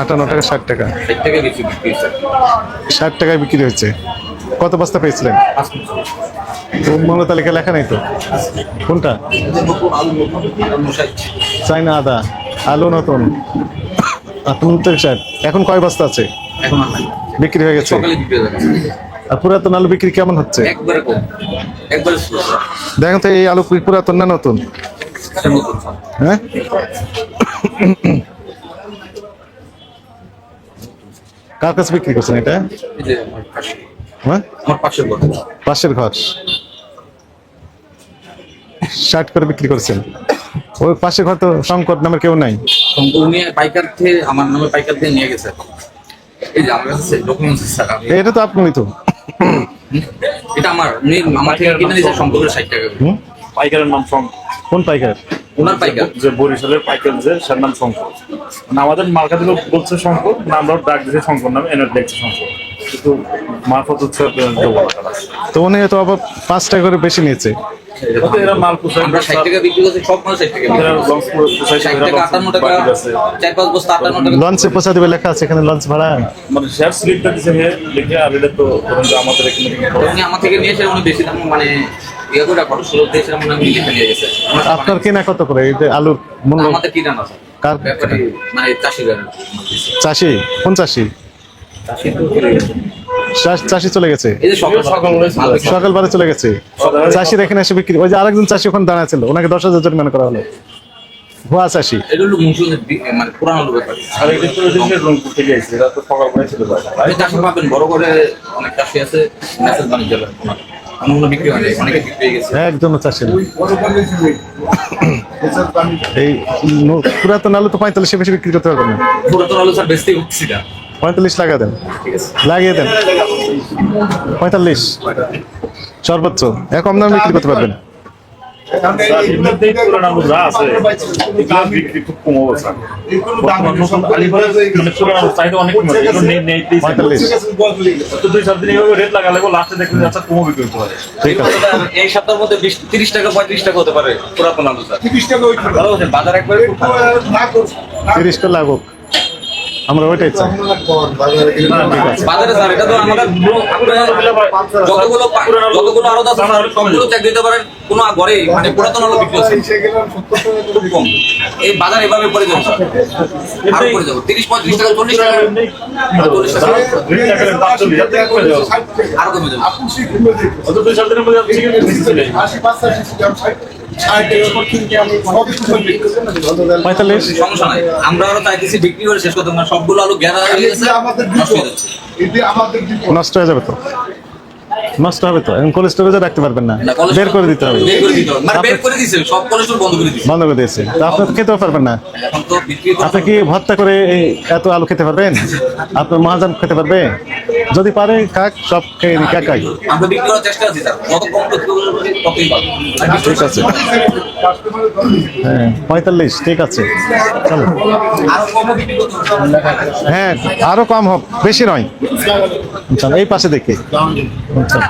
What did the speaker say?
আটান্ন টাকা ষাট টাকা। ষাট টাকায় বিক্রি হচ্ছে কত বস্তা পেয়েছিলেন? মূল্য তালিকা লেখা নেই তো? কোনটা? চাইনা আদা। আলু নতুন। আটান্ন টাকা ষাট। এখন কয় বস্তা আছে? বিক্রি হয়ে গেছে। আর পুরাতন আলু বিক্রি কেমন হচ্ছে। দেখেন তো এই আলু পুরাতন না নতুন। হ্যাঁ? কার কাছে বিক্রি করছেন এটা? পাশে। হ্যাঁ? আমার পাশের ঘর। পাশের ঘর। ষাট করে বিক্রি করছেন। ওই পাশের ঘর তো সংকট নামের কেউ নাই। উনি পাইকার থেকে আমার নামে পাইকার থেকে নিয়ে গেছে। এই যে আমার কাছে ডকুমেন্টস স্যার এটা তো আপনি তো। এটা আমার আমার থেকে কিনে নিয়েছে সম্পূর্ণ ষাট টাকা হুম? পাইকারের নাম কোন পাইকার? ওনার পাইকার। যে বরিশালের পাইকার যে সের নাম শঙ্কর। মানে আমাদের মার্কা দিল বলছে শঙ্কর না আমরা ডাক দিয়েছে শঙ্কর নামে এনে দেখছে শঙ্কর। কিন্তু মারফত হচ্ছে তো উনি তো আবার পাঁচ টাকা করে বেশি নিয়েছে। এরা মাল পোষায় আমরা ষাট টাকা বিক্রি করছি সব মাল ষাট টাকা এরা লঞ্চ পোষায় টাকা টাকা বস্তা টাকা দেবে লেখা আছে এখানে লঞ্চ ভাড়া। মানে শেয়ার স্লিপটা দিছে হে লিখে আর এটা তো আমাদের এখানে উনি আমার থেকে নিয়েছে উনি বেশি দাম মানে আপনার কেনা কত করে? এই যে আলুর মূল্য? আমাদের কার? মানে চাষি চাষি? কোন চাষি? চাষি চলে গেছে। চাষ- চাষি চলে গেছে? এই যে সকাল সকাল বিক্রি সকালবেলা চলে গেছে। চাষির এখানে এসে বিক্রি ওই যে আরেকজন চাষি ওখানে দাঁড়া ছিল। ওনাকে দশ হাজার জরিমানা করা হলো। ভুয়া চাষি মানে চাষি একজন চাষি না। এই পুরাতন আলু তো পঁয়তাল্লিশে বেশি বিক্রি করতে পারবেন না। পুরাতন আলু স্যার বেচতে উঠছি না পঁয়তাল্লিশ লাগা দেন। লাগিয়ে দেন। পঁয়তাল্লিশ। সর্বোচ্চ। এক কম দামে বিক্রি করতে পারবেন। এই সপ্তাহের মধ্যে তিরিশ টাকা পঁয়ত্রিশ টাকা হতে পারে পুরাতন আলু স্যার। ভালো হচ্ছে, বাজার একবারে তিরিশ করে লাগুক। আমরা ওইটাই চাই। বাজারে স্যার এটা তো আমাদের যতগুলো যতগুলো আড়ত আছে স্যার, সবগুলো চেক দিতে পারেন কোনো ঘরে মানে পুরাতন আলু বিক্রি হচ্ছে খুব কম। এই বাজার এভাবে পড়ে যাবে স্যার। আরও পড়ে যাব। তিরিশ পঁয়ত্রিশ টাকা চল্লিশ চল্লিশ আরও কমে যাবে। পঁয়তাল্লিশ। সমস্যা নাই। আমরা আরও চাইতেছি বিক্রি করে শেষ করতে না সবগুলো আলু নষ্ট হয়ে যাবে তো? নষ্ট হবে তো। এখন কোল্ড স্টোরেজে রাখতে পারবেন না। বের করে দিতে হবে। বের করে দিতে হবে। মানে বের করে দিছে সব কোলেস্ট্রল বন্ধ করে বন্ধ দিয়েছে। তো আপনি তো খেতেও পারবেন না। এখন তো বিক্রি আপনি কি ভর্তা করে এত আলু খেতে পারবেন? আপনার মহাজন খেতে পারবে? যদি পারে কাক সব খেয়ে নি কাকাই আমরা বিক্রি করার চেষ্টা আছি স্যার। যত কম ততই ভালো ঠিক আছে। হ্যাঁ পঁয়তাল্লিশ ঠিক আছে। চলো। হ্যাঁ আরও কম হোক বেশি নয়। চলো এই পাশে দেখি। চলো